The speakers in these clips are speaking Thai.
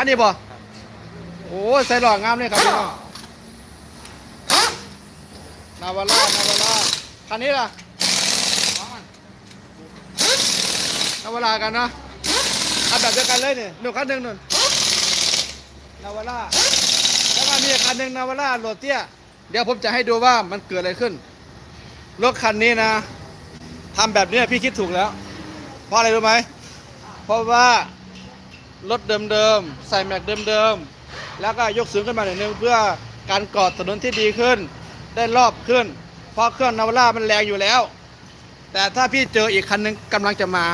คันนี้บ่โอ้ยใส่หล่องามเลยครับพี่น้องนาวาร่านาวาร่าคันนี้ล่ะนาวาร่ากันเนาะเอาแบบเดียวกันเลยนี่หนึ่งคันหนึ่งหนึ่งนาวาร่าแล้วก็มีคันหนึ่งนาวาร่าโรเตียเดี๋ยวผมจะให้ดูว่ามันเกิดอะไรขึ้นรถคันนี้นะทำแบบนี้พี่คิดถูกแล้ว เพราะอะไรรู้ไหมเพราะว่า รถเดิมๆ ใส่แม็กเดิมๆ แล้วก็ยกสูงขึ้นมาหน่อยนึงเพื่อการกอดถนนที่ดีขึ้น ได้รอบขึ้น เพราะเครื่องนาวาร่ามันแรงอยู่แล้ว แต่ถ้าพี่เจออีกคันหนึงกำลังจะมา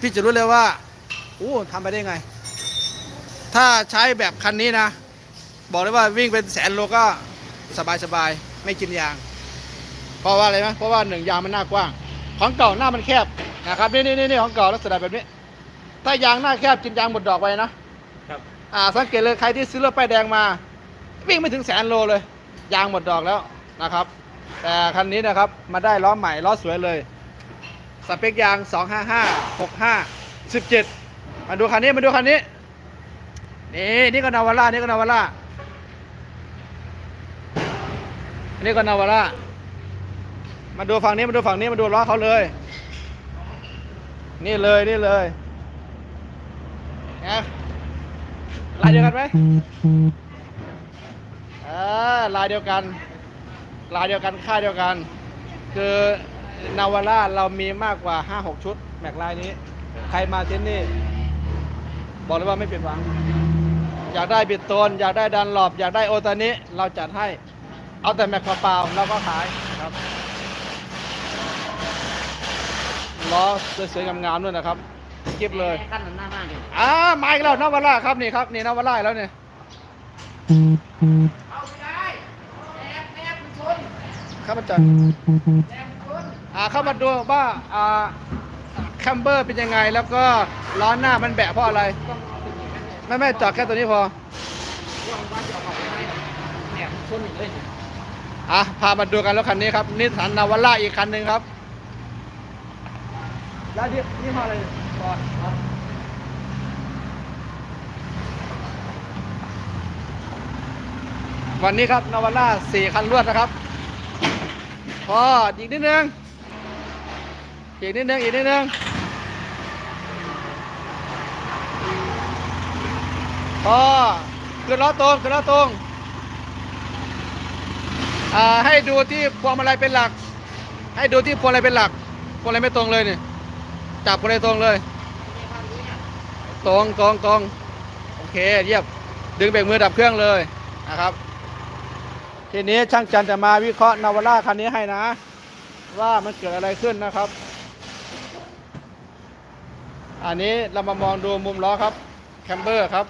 พี่จะรู้เลยว่าอู้ทำไปได้ไง ถ้าใช้แบบคันนี้นะ บอกเลยว่าวิ่งเป็นแสนโลก็สบายๆ ไม่กินยาง เพราะว่าอะไรไหมเพราะว่าหนึ่งยางมันหน้ากว้าง ของเก่าหน้ามันแคบนะครับ นี่นี่นี่นี่ของเก่าลักษณะแบบนี้ ถ้ายางหน้าแคบกินยางหมดดอกไปนะครับอ่าสังเกตเลยใครที่ซื้อรถป้ายแดงมา วิ่งไม่ถึงแสนโลเลย ยางหมดดอกแล้วนะครับ แต่คันนี้นะครับมาได้ล้อใหม่ล้อสวยเลยสเปคยาง 255 65 17 มาดูคันนี้มาดูคันนี้นี่นี่ก็นาวาร่านี่ก็นาวาร่าอันนี่ก็นาวาร่ามาดูฝั่งนี้มาดูฝั่งนี้มาดูล้อเขาเลย นี่เลยนี่เลย ลายเดียวกันไหมเออลายเดียวกัน ลายเดียวกันค่ายเดียวกัน คือนาวาร่าเรามีมากกว่า5-6ชุด แม็กลายนี้ ใครมาที่นี่บอกเลยว่าไม่เปลี่ยนหวัง อยากได้บิดโตนอยากได้ดันหลอบอยากได้โอตานิเราจัดให้ เอาแต่แม็กเปล่าๆเราก็ขายครับล้อสวยๆงามๆด้วยนะครับ เก็บเลยขั้นหน้ามากเลยอ่ามาอีกแล้วนาวาร่าครับนี่ครับนี่นาวาร่าอีกแล้วเนี่ยเข้ามาจัดอ่าเข้ามาดูว่าอ่าแคมเบอร์เป็นยังไงแล้วก็ล้อหน้ามันแบะเพราะอะไรไม่ไม่จอดแค่ตัวนี้พอเนี่ยชนเลยอะพามาดูกันแล้วคันนี้ครับนิสสันนาวาร่าอีกคันหนึ่งครับแล้วนี่นี่มาอะไร ก่อนครับวันนี้ครับนาวาร่าสี่คันรวดนะครับพออีกนิดนึงอีกนิดนึงอีกนิดนึงพอขึ้นล้อตรงขึ้นล้อตรงอ่าให้ดูที่พวงมาลัยเป็นหลัก ให้ดูที่พวงมาลัยเป็นหลักพวงมาลัยไม่ตรงเลยเนี่ย จับพวงมาลัยตรงเลย ตรงตรงตรงโอเคเยี่ยมดึงเบรกมือดับเครื่องเลยนะครับ ทีนี้ช่างจันจะมาวิเคราะห์นาวาร่าคันนี้ให้นะ ว่ามันเกิดอะไรขึ้นนะครับ อันนี้เรามามองดูมุมล้อครับแคมเบอร์ครับ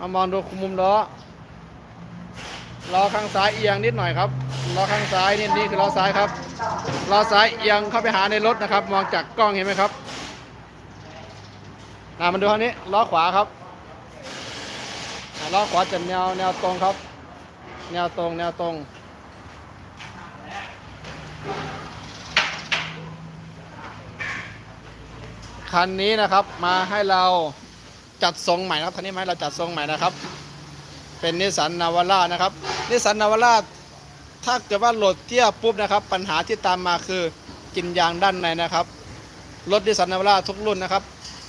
มามองดูมุมล้อล้อข้างซ้ายเอียงนิดหน่อยครับล้อข้างซ้ายนี่นี่คือล้อซ้ายครับ ล้อซ้ายเอียงเข้าไปหาในรถนะครับ มองจากกล้องเห็นไหมครับน่ามันดูทางนี้ล้อขวาครับล้อขวาจะแนวแนวตรงครับ แนวตรงแนวตรงคันนี้นะครับมาให้เราจัดทรงใหม่นะครับคันนี้มาให้เราจัดทรงใหม่นะครับ เป็นนิสสันนาวาร่านะครับนิสสันนาวาร่า ถ้าเกิดว่าโหลดเทียบปุ๊บนะครับ ปัญหาที่ตามมาคือกินยางด้านในนะครับรถนิสสันนาวาร่าทุกรุ่นนะครับ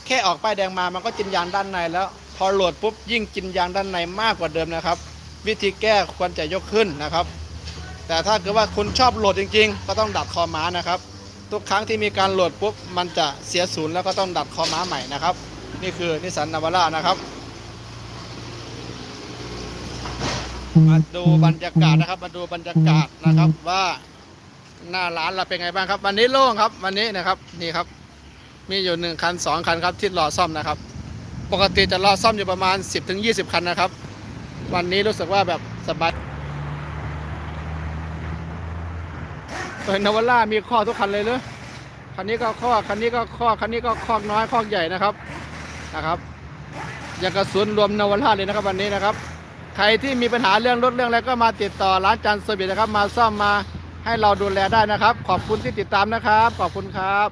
แค่ออกป้ายแดงมามันก็กินยางด้านในแล้ว พอโหลดปุ๊บยิ่งกินยางด้านในมากกว่าเดิมนะครับ วิธีแก้ควรจะยกขึ้นนะครับ แต่ถ้าเกิดว่าคุณชอบโหลดจริง ๆ ก็ต้องดัดคอม้านะครับทุกครั้งที่มีการโหลดปุ๊บมันจะเสียศูนย์แล้วก็ต้องดัดคอม้าใหม่นะครับ นี่คือนิสสันนาวาร่านะครับ มาดูบรรยากาศนะครับ มาดูบรรยากาศนะครับว่า หน้าร้านเราเป็นไงบ้างครับ วันนี้โล่งครับ วันนี้นะครับนี่ครับ มีอยู่หนึ่งคันสองคันครับที่รอซ่อมนะครับ ปกติจะรอซ่อมอยู่ประมาณ 10-20ถึง20 คันนะครับ วันนี้รู้สึกว่าแบบสบายตัวนาวาร่ามีข้อทุกคันเลยเลยคันนี้ก็ข้อคันนี้ก็ข้อคันนี้ก็ข้อน้อยข้อใหญ่นะครับนะครับอย่างกระสุนรวมนาวาร่าเลยนะครับวันนี้นะครับ ใครที่มีปัญหาเรื่องรถเรื่องอะไรก็มาติดต่อร้านจันทร์เซอร์วิสนะครับ มาซ่อมมาให้เราดูแลได้นะครับ ขอบคุณที่ติดตามนะครับ ขอบคุณครับ